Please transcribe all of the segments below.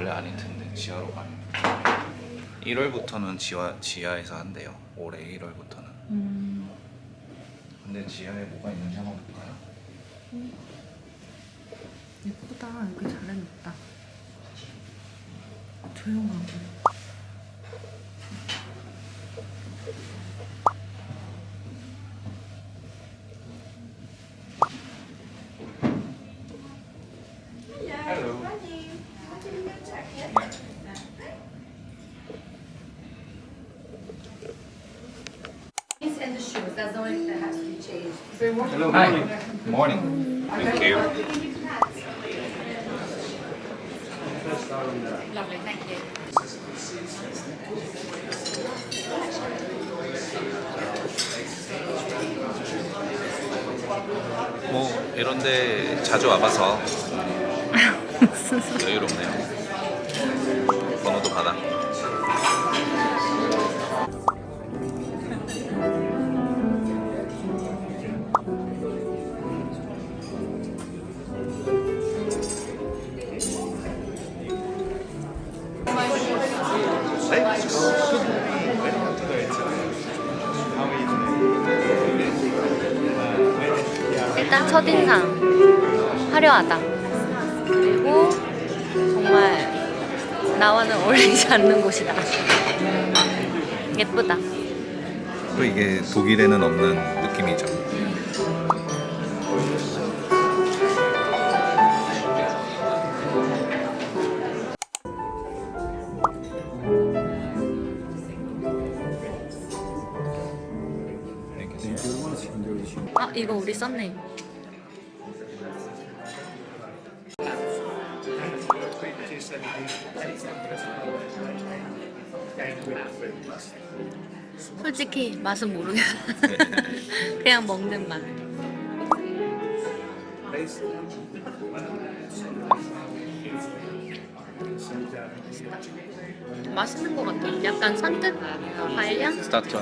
원래 아닐 텐데 지하로 가면 1월부터는 지하, 지하에서 한대요 올해 1월부터는 음, 근데 지하에 뭐가 있는지 한번 볼까요? 예쁘다. 여기 잘 해놨다. 조용하고. Hello. These and the shoes, that's the only thing that has to be Hello, morning. Morning. Thank you. Lovely, thank you. 뭐 이런데 자주 와봐서 여유롭네요. 일단 첫인상 화려하다. 그리고 정말 나와는 어울리지 않는 곳이다. 예쁘다. 또 이게 독일에는 없는 느낌이죠. 아 이거 우리 썼네. 솔직히 맛은 모르겠어. 그냥 먹는 맛. 맛있는 것 같아. 약간 산뜻 과일향? 스타트.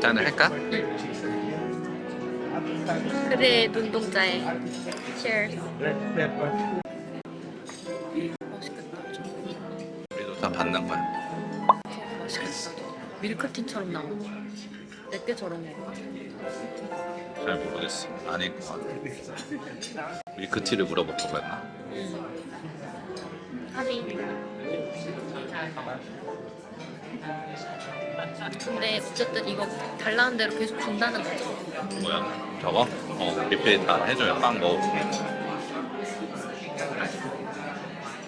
짠을 할까? 그래 눈동자에. Cheers. 맛있겠다. 우리도 다 받는 거야. 맛있겠다. 밀크티처럼 나와. 내게 저런 거. 잘 모르겠어. 아닐 것 같아. 밀크티를 물어볼 거 그랬나? 하리. 근데 어쨌든 이거 달라는 대로 계속 준다는 거죠. 뭐야? 저거? 어, 리필 다 해줘요. 빵 먹고.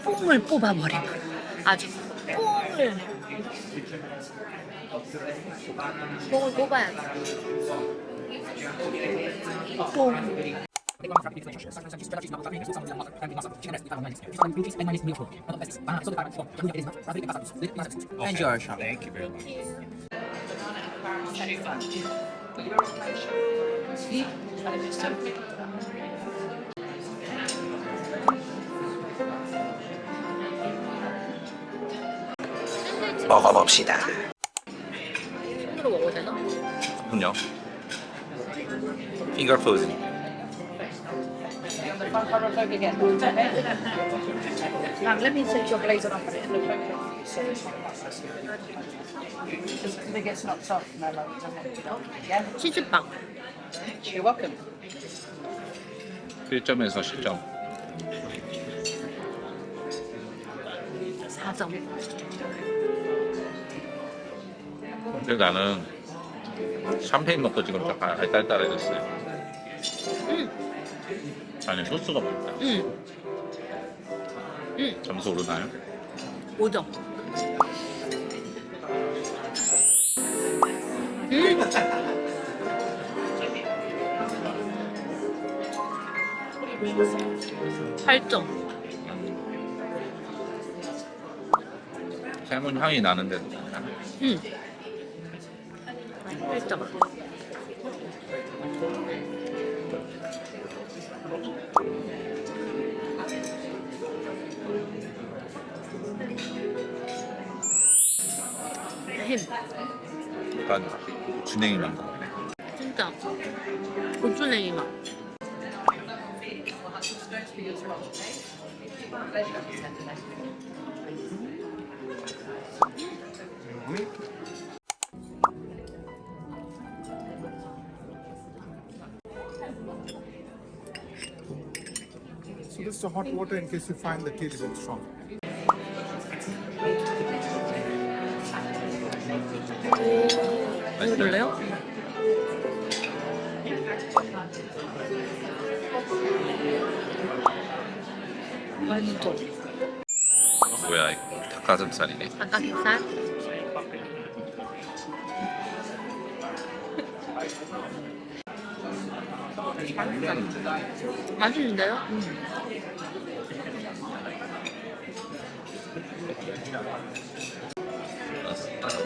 뽕을 뽑아버리면 아주 뽕을 뽕을 뽑아야 돼. 뽕. Enjoy your shop. Thank you very much. 먹어봅시다. 손으로 먹어도 되나? 그럼요. Finger food. Um, let me take your blazer off and it look okay. So it's not processed. Just because it gets knocked off, it doesn't. Yeah, 치즈빵. you're welcome. 1점에서 10점. 4점. 근데 나는 샴페인 먹고 지금 약간 알딸딸해졌어요. 응. 아니 소스가 맛있다. 응. 응. 점수 오르나요? 5점. 음. 8점. 살몬 향이 나는데 응. 8점. 햄. 약간 진행이 난 거. 찐득. 진짜 고추냉이 맛. So this is a hot water in case you find the tea is a bit strong. 맛있죠? 뭐야 이거 닭가슴살이네. 닭가슴살. 맛있는데요?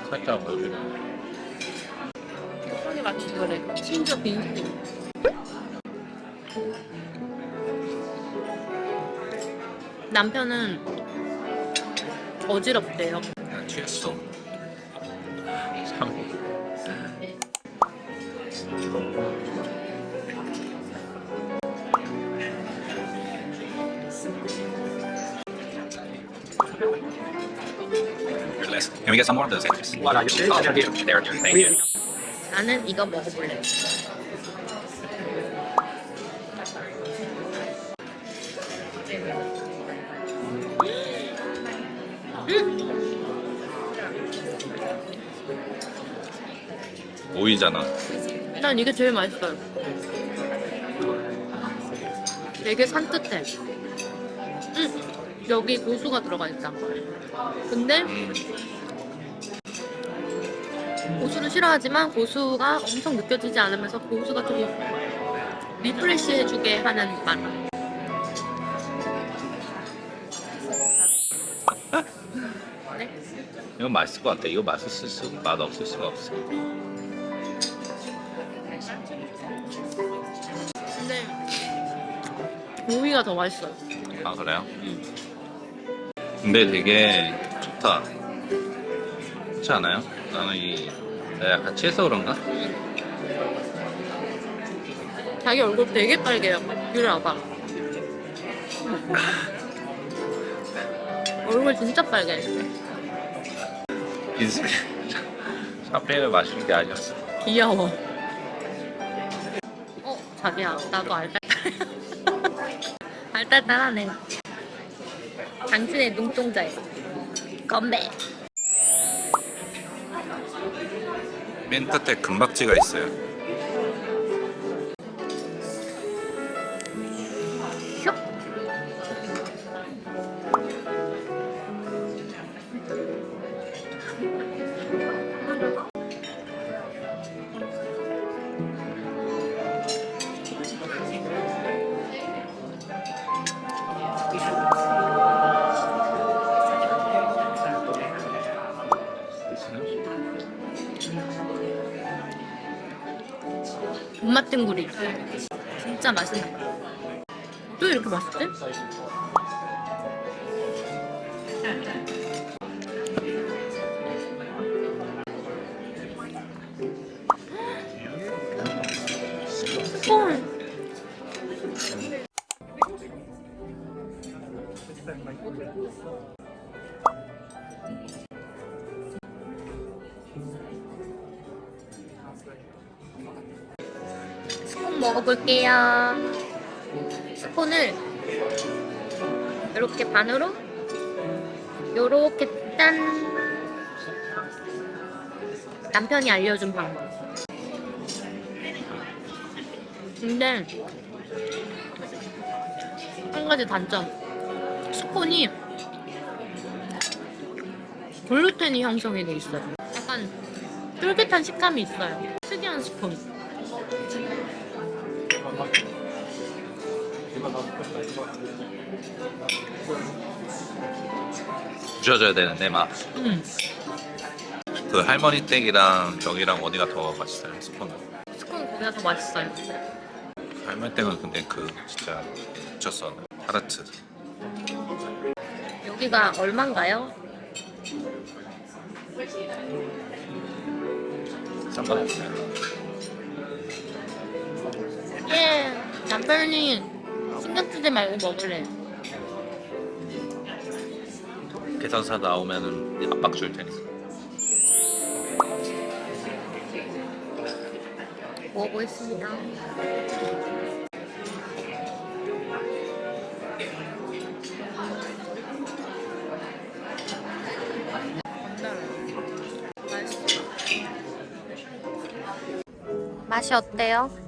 살짝 얼굴. 편이 맛있어 그래. 심지어 빙수. 남편은 어지럽대요. 그냥 취했어. 참. Can we get some more of those extras? What are you? Oh, they're here. They're here. Thank you. 나는 이거 먹어볼래. 오이잖아. 난 이게 제일 맛있어요. 되게 산뜻해. 응, 여기 고수가 들어가 있다. 근데 고수를 싫어하지만 고수가 엄청 느껴지지 않으면서 고수가 좀 리프레시 해주게 하는 맛. 네? 이거 맛있을 것 같아. 이거 맛있을 수, 맛 없을 수가 없어. 오이가 더 맛있어요. 아 그래요? 근데 되게 좋다. 그렇지 않아요? 나는 이 내가 약간 취해서 그런가? 자기 얼굴 되게 빨개요. 이리 와봐. 얼굴 진짜 빨개. 인생 샴페인을 마시는 게 아니었어. 귀여워. 어, 자기야, 나도 알딸 딸. 알딸딸하네. 당신의 눈동자에 건배. 맨 끝에 금박지가 있어요. 슉. 땡구리. 진짜 맛있네. 또 이렇게 맛있지? 먹어볼게요. 스콘을 이렇게 반으로? 요렇게 짠. 남편이 알려준 방법. 근데 한 가지 단점. 스콘이 글루텐이 형성이 돼 있어요. 약간 쫄깃한 식감이 있어요. 특이한 스콘 부셔줘야 되는데 막그 음, 할머니 댁이랑 여기랑 어디가 더 맛있어요? 스콘은. 스콘 거기가 더 맛있어요 할머니 댁은 근데 그 진짜 미쳤어. 타르트. 여기가 얼만가요? 상관없어요. 예, 남편이 신경 쓰지 말고 먹으래. 계산서 나오면은 압박 줄 테니까. 먹어보겠습니다. 맛이 어때요?